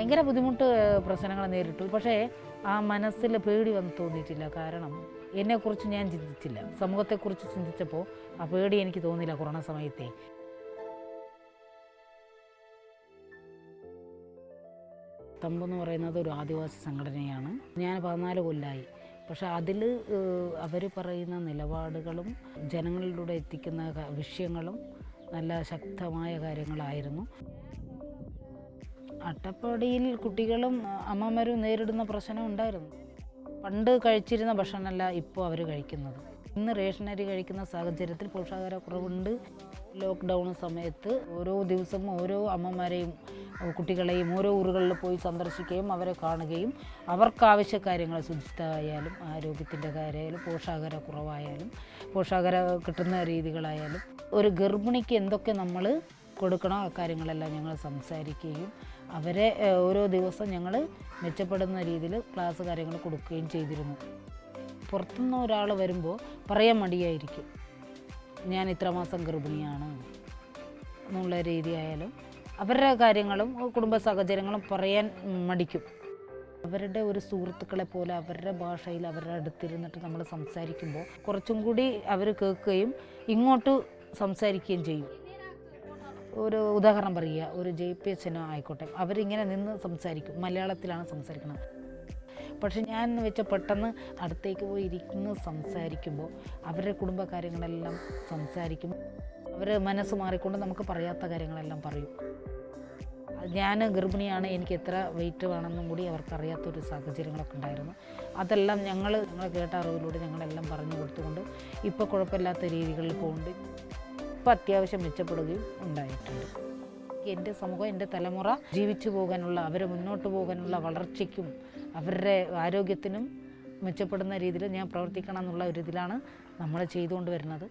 ഭയങ്കര ബുദ്ധിമുട്ട് പ്രശ്നങ്ങൾ നേരിട്ടു. പക്ഷേ ആ മനസ്സിൽ പേടി വന്ന് തോന്നിയിട്ടില്ല. കാരണം എന്നെക്കുറിച്ച് ഞാൻ ചിന്തിച്ചില്ല. സമൂഹത്തെക്കുറിച്ച് ചിന്തിച്ചപ്പോൾ ആ പേടി എനിക്ക് തോന്നിയില്ല കൊറോണ സമയത്തെ. തമ്പെന്ന് പറയുന്നത് ഒരു ആദിവാസി സംഘടനയാണ്. ഞാൻ പതിനാല് കൊല്ലമായി പക്ഷെ അതിൽ അവർ പറയുന്ന നിലപാടുകളും ജനങ്ങളിലൂടെ എത്തിക്കുന്ന വിഷയങ്ങളും നല്ല ശക്തമായ കാര്യങ്ങളായിരുന്നു. അട്ടപ്പാടിയിൽ കുട്ടികളും അമ്മമാരും നേരിടുന്ന പ്രശ്നം ഉണ്ടായിരുന്നു. പണ്ട് കഴിച്ചിരുന്ന ഭക്ഷണമല്ല ഇപ്പോൾ അവർ കഴിക്കുന്നത്. ഇന്ന് റേഷനരി കഴിക്കുന്ന സാഹചര്യത്തിൽ പോഷകാഹാരക്കുറവുണ്ട്. ലോക്ക്ഡൗൺ സമയത്ത് ഓരോ ദിവസവും ഓരോ അമ്മമാരെയും കുട്ടികളെയും ഓരോ ഊരുകളിൽ പോയി സന്ദർശിക്കുകയും അവരെ കാണുകയും അവർക്ക് ആവശ്യ കാര്യങ്ങൾ ശുചിത്വമായാലും ആരോഗ്യത്തിന്റെ കാര്യമായാലും പോഷകാഹാരക്കുറവായാലും പോഷകാഹാര കിട്ടുന്ന രീതികളായാലും ഒരു ഗർഭിണിക്ക് എന്തൊക്കെ നമ്മൾ കൊടുക്കണോ ആ കാര്യങ്ങളെല്ലാം ഞങ്ങൾ സംസാരിക്കുകയും അവരെ ഓരോ ദിവസം ഞങ്ങൾ മെച്ചപ്പെടുന്ന രീതിയിൽ ക്ലാസ് കാര്യങ്ങൾ കൊടുക്കുകയും ചെയ്തിരുന്നു. പുറത്തുനിന്ന് ഒരാൾ വരുമ്പോൾ പറയാൻ മടിയായിരിക്കും. ഞാൻ ഇത്ര മാസം ഗർഭിണിയാണ് എന്നുള്ള രീതിയായാലും അവരുടെ കാര്യങ്ങളും കുടുംബ സാഹചര്യങ്ങളും പറയാൻ മടിക്കും. അവരുടെ ഒരു സുഹൃത്തുക്കളെ പോലെ അവരുടെ ഭാഷയിൽ അവരുടെ അടുത്തിരുന്നിട്ട് നമ്മൾ സംസാരിക്കുമ്പോൾ കുറച്ചും കൂടി അവർ കേൾക്കുകയും ഇങ്ങോട്ട് സംസാരിക്കുകയും ചെയ്യും. ഒരു ഉദാഹരണം പറയുക ഒരു ജെ പി എച്ചിനോ ആയിക്കോട്ടെ അവരിങ്ങനെ നിന്ന് സംസാരിക്കും. മലയാളത്തിലാണ് സംസാരിക്കുന്നത്. പക്ഷെ ഞാൻ എന്ന് വെച്ചാൽ പെട്ടെന്ന് അടുത്തേക്ക് പോയി ഇരിക്കുന്ന സംസാരിക്കുമ്പോൾ അവരുടെ കുടുംബകാര്യങ്ങളെല്ലാം സംസാരിക്കും. അവർ മനസ്സ് മാറിക്കൊണ്ട് നമുക്ക് പറയാത്ത കാര്യങ്ങളെല്ലാം പറയും. ഞാൻ ഗർഭിണിയാണ് എനിക്ക് എത്ര വെയിറ്റ് വേണമെന്നും കൂടി അവർക്കറിയാത്തൊരു സാഹചര്യങ്ങളൊക്കെ ഉണ്ടായിരുന്നു. അതെല്ലാം ഞങ്ങൾ ഞങ്ങൾ കേട്ട അറിവിലൂടെ ഞങ്ങളെല്ലാം പറഞ്ഞു കൊടുത്തുകൊണ്ട് ഇപ്പോൾ കുഴപ്പമില്ലാത്ത രീതികളിൽ പോകുന്നുണ്ട് ഇപ്പം അത്യാവശ്യം മെച്ചപ്പെടുകയും ഉണ്ടായിട്ടുണ്ട്. എന്റെ സമൂഹം എന്റെ തലമുറ ജീവിച്ചു പോകാനുള്ള അവരെ മുന്നോട്ട് പോകാനുള്ള വളർച്ചയ്ക്കും അവരുടെ ആരോഗ്യത്തിനും മെച്ചപ്പെടുന്ന രീതിയിൽ ഞാൻ പ്രവർത്തിക്കണം എന്നുള്ള ഒരു ഇതിലാണ് നമ്മൾ ചെയ്തുകൊണ്ട് വരുന്നത്.